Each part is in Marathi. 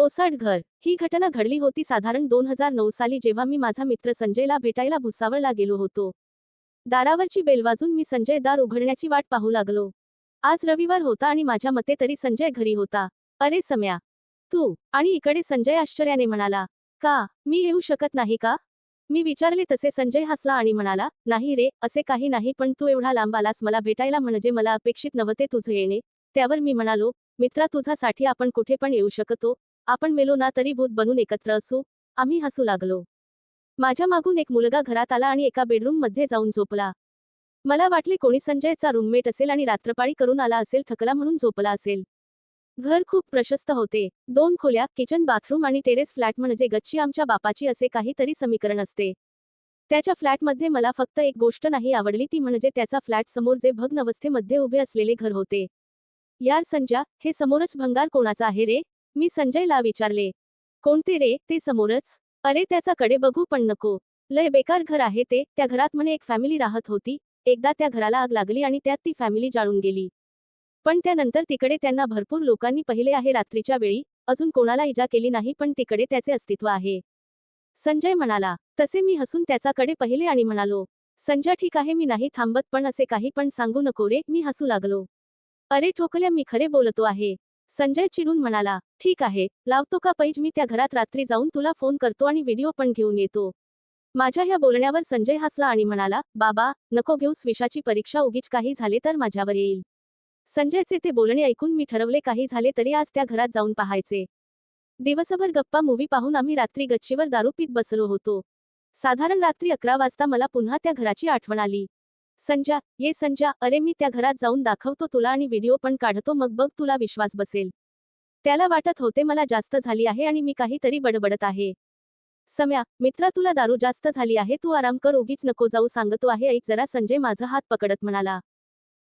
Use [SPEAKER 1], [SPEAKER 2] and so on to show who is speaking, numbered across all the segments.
[SPEAKER 1] ओसाड घर. ही घटना घडली होती साधारण दोन हजार नऊ साली जेव्हा मी माझा मित्र संजयला भेटायला भुसावळला गेलो होतो. दारावरची बेल वाजून मी संजय दार उघडण्याची वाट पाहू लागलो. आज रविवार होता आणि माझ्या मते तरी संजय घरी होता. अरे सम्या! तू आणि इकडे संजय आश्चर्याने म्हणाला का? मी येऊ शकत नाही का? मी विचारले तसे संजय हसला आणि म्हणाला नाही रे असे काही नाही पण तू एवढा लांब आलास मला भेटायला म्हणजे मला अपेक्षित नव्हते तुझं येणे. त्यावर मी म्हणालो मित्रा तुझ्यासाठी आपण कुठे पण येऊ शकतो आपण मेलो ना तरी भूत बनून एकत्र असू. आम्ही हसू लागलो. माझ्या मागून एक मुलगा घरात आला आणि एका बेडरूममध्ये जाऊन झोपला. मला वाटले कोणी संजयचा रूममेट असेल आणि रात्रपाळी करून आला असेल थकला म्हणून झोपला असेल. घर खूप प्रशस्त होते. दोन खोल्या किचन बाथरूम आणि टेरेस फ्लॅट म्हणजे गच्ची आमच्या बापाची असे काहीतरी समीकरण असते. त्याच्या फ्लॅटमध्ये मला फक्त एक गोष्ट नाही आवडली ती म्हणजे त्याचा फ्लॅट समोर जे भग्न अवस्थेमध्ये उभे असलेले घर होते. यार संजा हे समोरच भंगार कोणाचा आहे रे? मी संजयला विचारले. कोणते रे? ते समोरच? अरे त्याचा कडे बघू पण नको. लय बेकार घर आहे ते. त्या घरात म्हणे एक फॅमिली राहत होती. एकदा त्या घराला आग लागली आणि त्यात ती फॅमिली जाळून गेली. पण त्यानंतर तिकडे त्यांना भरपूर लोकांनी पाहिले आहे रात्रीच्या वेळी. अजून कोणाला इजा केली नाही पण तिकडे त्याचे अस्तित्व आहे. संजय म्हणाला तसे मी हसून त्याचाकडे पाहिले आणि म्हणालो संजय ठीक आहे मी नाही थांबत पण असे काही पण सांगू नको रे मी हसू लागलो. अरे ठोकल्या मी खरे बोलतो आहे. संजय चिडून म्हणाला ठीक आहे लावतो का पैज? मी त्या घरात रात्री जाऊन तुला फोन करतो आणि व्हिडिओ पण घेऊन येतो. माझ्या ह्या बोलण्यावर संजय हसला आणि म्हणाला बाबा नको घेऊस विषाची परीक्षा उगीच काही झाले तर माझ्यावर येईल. संजयचे ते बोलणे ऐकून मी ठरवले काही झाले तरी आज त्या घरात जाऊन पाहायचे. दिवसभर गप्पा मूवी पाहून आम्ही रात्री गच्चीवर दारू पीत बसलो होतो. साधारण रात्री अकरा वाजता मला पुन्हा त्या घराची आठवण आली. संजा ये संजा अरे मी त्या घरात जाऊन दाखवतो तुला आणि व्हिडिओ पण काढतो मग बघ तुला विश्वास बसेल. त्याला वाटत होते मला जास्त झाली आहे आणि मी काहीतरी बडबडत आहे. सम्या मित्रा तुला दारू जास्त झाली आहे तू आराम कर उगीच नको जाऊ सांगतो आहे ऐक जरा संजय माझा हात पकडत म्हणाला.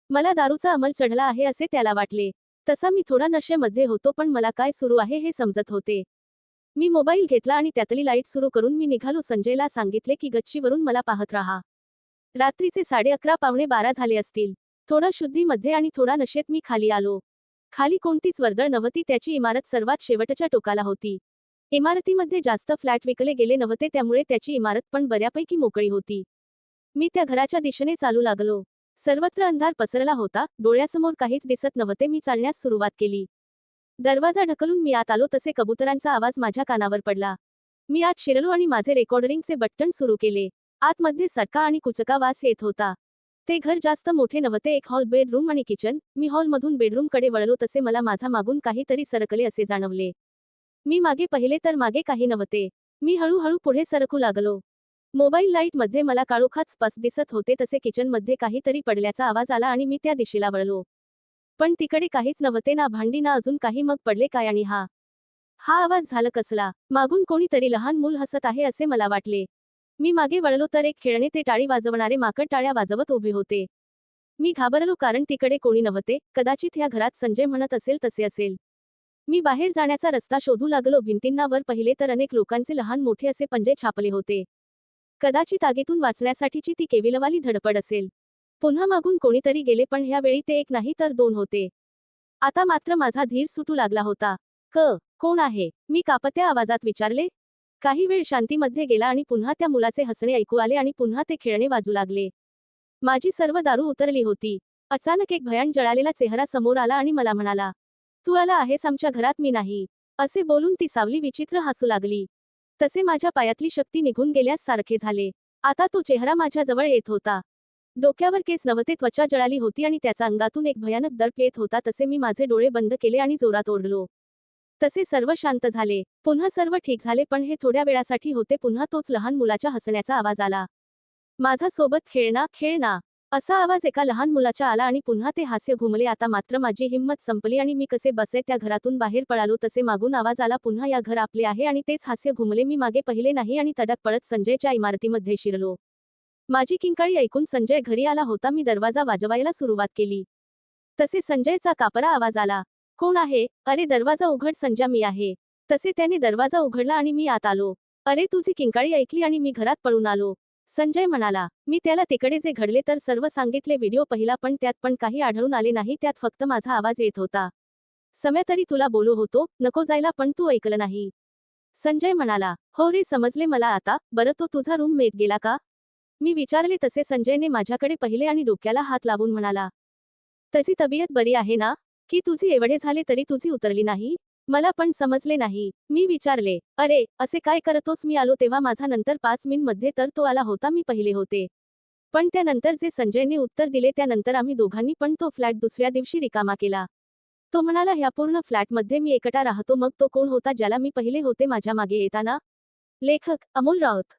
[SPEAKER 1] मला दारूचा अंमल चढला आहे असे त्याला वाटले. तसा मी थोडा नशेमध्ये होतो पण मला काय सुरू आहे हे समजत होते. मी मोबाईल घेतला आणि त्यातली लाइट सुरू करून मी निघालो संजयला सांगितले की गच्चीवरून मला पाहत राहा. रात्रीचे साडे अकरा पावणे बारा झाले असतील. थोडा शुद्धीमध्ये आणि थोडा नशेत मी खाली आलो. खाली कोणतीच वर्दळ नव्हती त्याची इमारत सर्वात शेवटच्या टोकाला होती. इमारतीमध्ये जास्त फ्लॅट विकले गेले नव्हते त्यामुळे त्याची इमारत पण बऱ्यापैकी मोकळी होती. मी त्या घराच्या दिशेने चालू लागलो. सर्वत्र अंधार पसरला होता डोळ्यासमोर काहीच दिसत नव्हते मी चालण्यास सुरुवात केली. दरवाजा ढकलून मी आत आलो तसे कबुतरांचा आवाज माझ्या कानावर पडला. मी आत शिरलो आणि माझे रेकॉर्डरिंगचे बटन सुरू केले. आतमध्ये सटका आणि कुचका वास येत होता. ते घर जास्त मोठे नव्हते एक हॉल बेडरूम आणि किचन मी हॉलमधून बेडरूमकडे वळलो तसे मला माझा मागून काहीतरी सरकले असे जाणवले. मी मागे पाहिले तर मागे काही नव्हते. मी हळूहळू पुढे सरकू लागलो. मोबाईल लाईटमध्ये मला काळोखात स्पष्ट दिसत होते तसे किचनमध्ये काहीतरी पडल्याचा आवाज आला आणि मी त्या दिशेला वळलो. पण तिकडे काहीच नव्हते ना भांडी ना अजून काही मग पडले काय आणि हा? हा आवाज झाला कसला? मागून कोणीतरी लहान मूल हसत आहे असे मला वाटले. मी मागे वळलो तर एक खेळणे ते टाळी वाजवणारे माकड टाळ्या वाजवत उभे होते. मी घाबरलो कारण तिकडे कोणी नव्हते कदाचित ह्या घरात संजय म्हणत असेल तसे असेल. मी बाहेर जाण्याचा रस्ता शोधू लागलो भिंतींना वर पाहिले तर अनेक लोकांचे लहान मोठे असे पंजे छापले होते. कदाचित आगीतून वाचण्यासाठीची ती केविलवाली धडपड असेल. पुन्हा मागून कोणीतरी गेले पण ह्यावेळी ते एक नाही तर दोन होते. आता मात्र माझा धीर सुटू लागला होता. क कोण आहे? मी कापत्या आवाजात विचारले. काही वेळ शांतीमध्ये गेला आणि पुन्हा त्या मुलाचे हसणे ऐकू आले आणि पुन्हा ते खेळणे वाजू लागले. माझी सर्व दारू उतरली होती. अचानक एक भयान जळालेला चेहरा समोर आला आणि मला म्हणाला तू आला आहेस आमच्या घरात मी नाही. असे बोलून ती सावली विचित्र हसू लागली. तसे माझ्या पायातली शक्ती निघून गेल्यास सारखे झाले. आता तो चेहरा माझ्याजवळ येत होता. डोक्यावर केस नव्हते त्वचा जळाली होती आणि त्याचा अंगातून एक भयानक दर्प येत होता तसे मी माझे डोळे बंद केले आणि जोरात ओढलो. तसे सर्व शांत झाले. पुन्हा सर्व ठीक झाले पण हे थोड्या वेळासाठी होते. पुन्हा तोच लहान मुलाच्या हसण्याचा आवाज आला. माझा सोबत खेळना खेळना. असा आवाज एका लहान मुलाच्या आला आणि पुन्हा ते हास्य घुमले. आता मात्र माझी हिंमत संपली आणि मी कसे बसे त्या घरातून बाहेर पळालो तसे मागून आवाज आला पुन्हा या घर आपले आहे. आणि तेच हास्य घुमले. मी मागे पहिले नाही आणि तडक पळत संजयच्या इमारतीमध्ये शिरलो. माझी किंकाळी ऐकून संजय घरी आला होता. मी दरवाजा वाजवायला सुरुवात केली. तसे संजयचा कापरा आवाज आला. कोण आहे? अरे दरवाजा उघड संजा मी आहे. तसे त्याने दरवाजा उघडला आणि मी आत आलो. अरे तुझी किंकाळी ऐकली आणि मी घरात पळून आलो. संजय म्हणाला मी त्याला तिकडे जे घडले तर सर्व सांगितले व्हिडिओ पहिला पण त्यात पण काही आढळून आले नाही त्यात फक्त माझा आवाज येत होता. सम्या तरी तुला बोलू होतो नको जायला पण तू ऐकलं नाही. संजय म्हणाला हो रे समजले मला आता बरं तो तुझा रूम मेट गेला का? मी विचारले तसे संजयने माझ्याकडे पहिले आणि डोक्याला हात लावून म्हणाला त्याची तब्येत बरी आहे ना? की तुझी एवढे झाले तरी तुझी उतरली नाही? मला पण समजले नाही. मी विचारले अरे असे काय करतोस? मी आलो तेव्हा माझा नंतर पाच मिनमध्ये तर तो आला होता मी पहिले होते. पण त्यानंतर जे संजयने उत्तर दिले त्यानंतर आम्ही दोघांनी पण तो फ्लॅट दुसऱ्या दिवशी रिकामा केला. तो म्हणाला ह्या पूर्ण फ्लॅटमध्ये मी एकटा राहतो मग तो कोण होता ज्याला मी पहिले होते माझ्या मागे येताना? लेखक अमोल राऊत